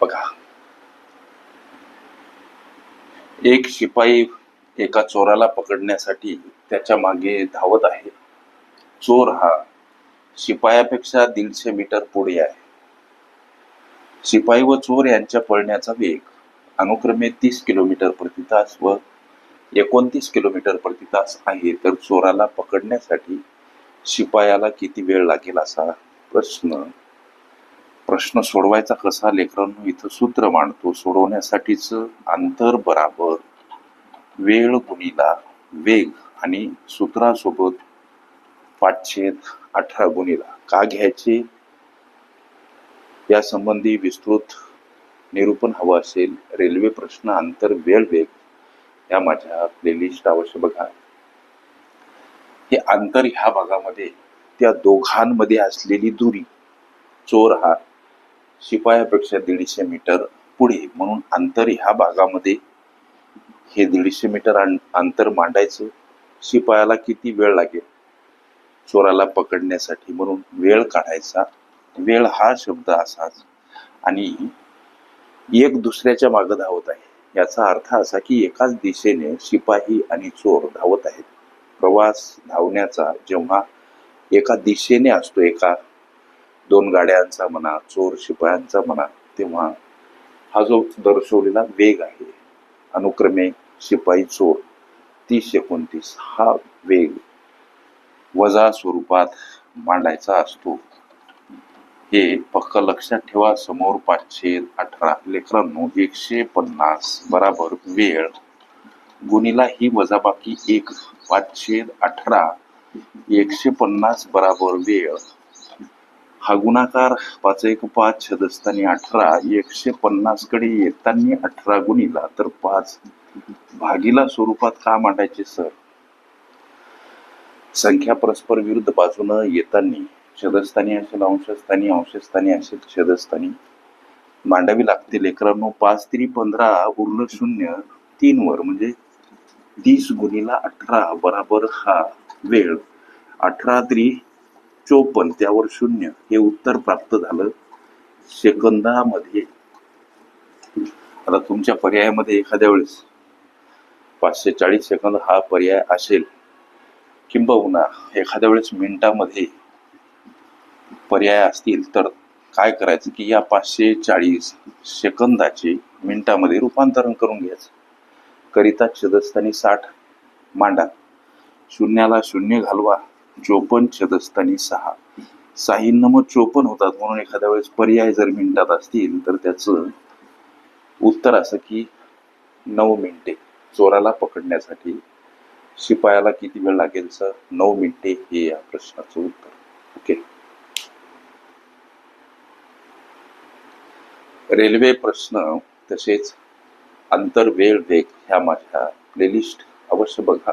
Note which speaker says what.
Speaker 1: बघा. एक शिपाई एका चोराला पकडण्यासाठी त्याच्यामागे धावत आहे. चोर हा शिपायापेक्षा दीडशे मीटर पुढे आहे. शिपाई व चोर यांच्या पळण्याचा वेग अनुक्रमे तीस किलोमीटर प्रति तास व एकोणतीस किलोमीटर प्रति तास आहे. तर चोराला पकडण्यासाठी शिपायाला किती वेळ लागेल असा प्रश्न प्रश्न सोडवायचा कसा? लेकरांनो इथं सूत्र मांडतो सोडवण्यासाठीच अंतर बराबर. वेळ गुणिला वेग आणि सूत्रासोबत पाचशे अठरा गुणिला. का घ्यायचे? या संबंधी विस्तृत निरूपण हवं असेल. रेल्वे प्रश्न अंतर वेळ वेग या माझ्या प्लेलिस्ट अवश्य बघा. हे अंतर ह्या भागामध्ये त्या दोघांमध्ये असलेली दुरी चोर हा शिपायापेक्षा दीडशे मीटर पुढे म्हणून अंतर ह्या भागामध्ये हे दीडशे मीटर अंतर मांडायचं. शिपायाला किती वेळ लागेल? चोराला पकडण्यासाठी म्हणून वेळ काढायचा. वेळ हा शब्द असाच. आणि एक दुसऱ्याच्या मागे धावत आहे. याचा अर्थ असा की एकाच दिशेने शिपाही आणि चोर धावत आहेत. प्रवास धावण्याचा जेव्हा एका दिशेने असतो एका दोन गाड्यांचा म्हणा चोर शिपायांचा म्हणा तेव्हा हा जो दर्शवलेला वेग आहे अनुक्रमे शिपाई चोर तीस एकोणतीस हा वेग वजा स्वरूपात मांडायचा असतो. हे पक्क लक्षात ठेवा समोर पाचशे अठरा लेकरांनो एकशे पन्नास बराबर वेळ. गुणीला ही वजाबाकी एक पाचशे अठरा एकशे पन्नास बराबर वेळ. हा गुणाकार पाच एक पाच छदस्थानी अठरा एकशे पन्नासकडे येताना अठरा गुणीला तर पाच भागीला स्वरूपात का मांडायचे सर? संख्या परस्पर विरुद्ध बाजूनं येताना छदस्थानी असेल अंशस्थानी अंशस्थानी असेल छदस्थानी मांडावी लागते लेकरांनो पाच तरी पंधरा उरलं शून्य तीन वर म्हणजे तीस गुणीला अठरा बराबर हा वेळ. अठरा तरी चोपन्न त्यावर शून्य हे उत्तर प्राप्त झालं. सेकंदामध्ये आता तुमच्या पर्यायामध्ये एखाद्या वेळेस पाचशे चाळीस सेकंद हा पर्याय असेल किंबहुना एखाद्या वेळेस मिनिटामध्ये पर्याय असतील तर काय करायचं की या पाचशे चाळीस सेकंदाचे मिनिटामध्ये रूपांतरण करून घ्यायचं. करिता छदस्थानी साठ मांडा. शून्याला शून्य घालवा. चोपन्न शतस्थानी सहा. साहींना मग चोपन्न होतात म्हणून एखाद्या वेळेस पर्याय जर मिनिटात असतील तर त्याचं उत्तर असं की नऊ मिनिटे. चोराला पकडण्यासाठी शिपायाला किती वेळ लागेल सर? नऊ मिनिटे हे या प्रश्नाचं उत्तर. ओके. रेल्वे प्रश्न तसेच अंतर वेळ वेग ह्या माझ्या प्लेलिस्ट अवश्य बघा.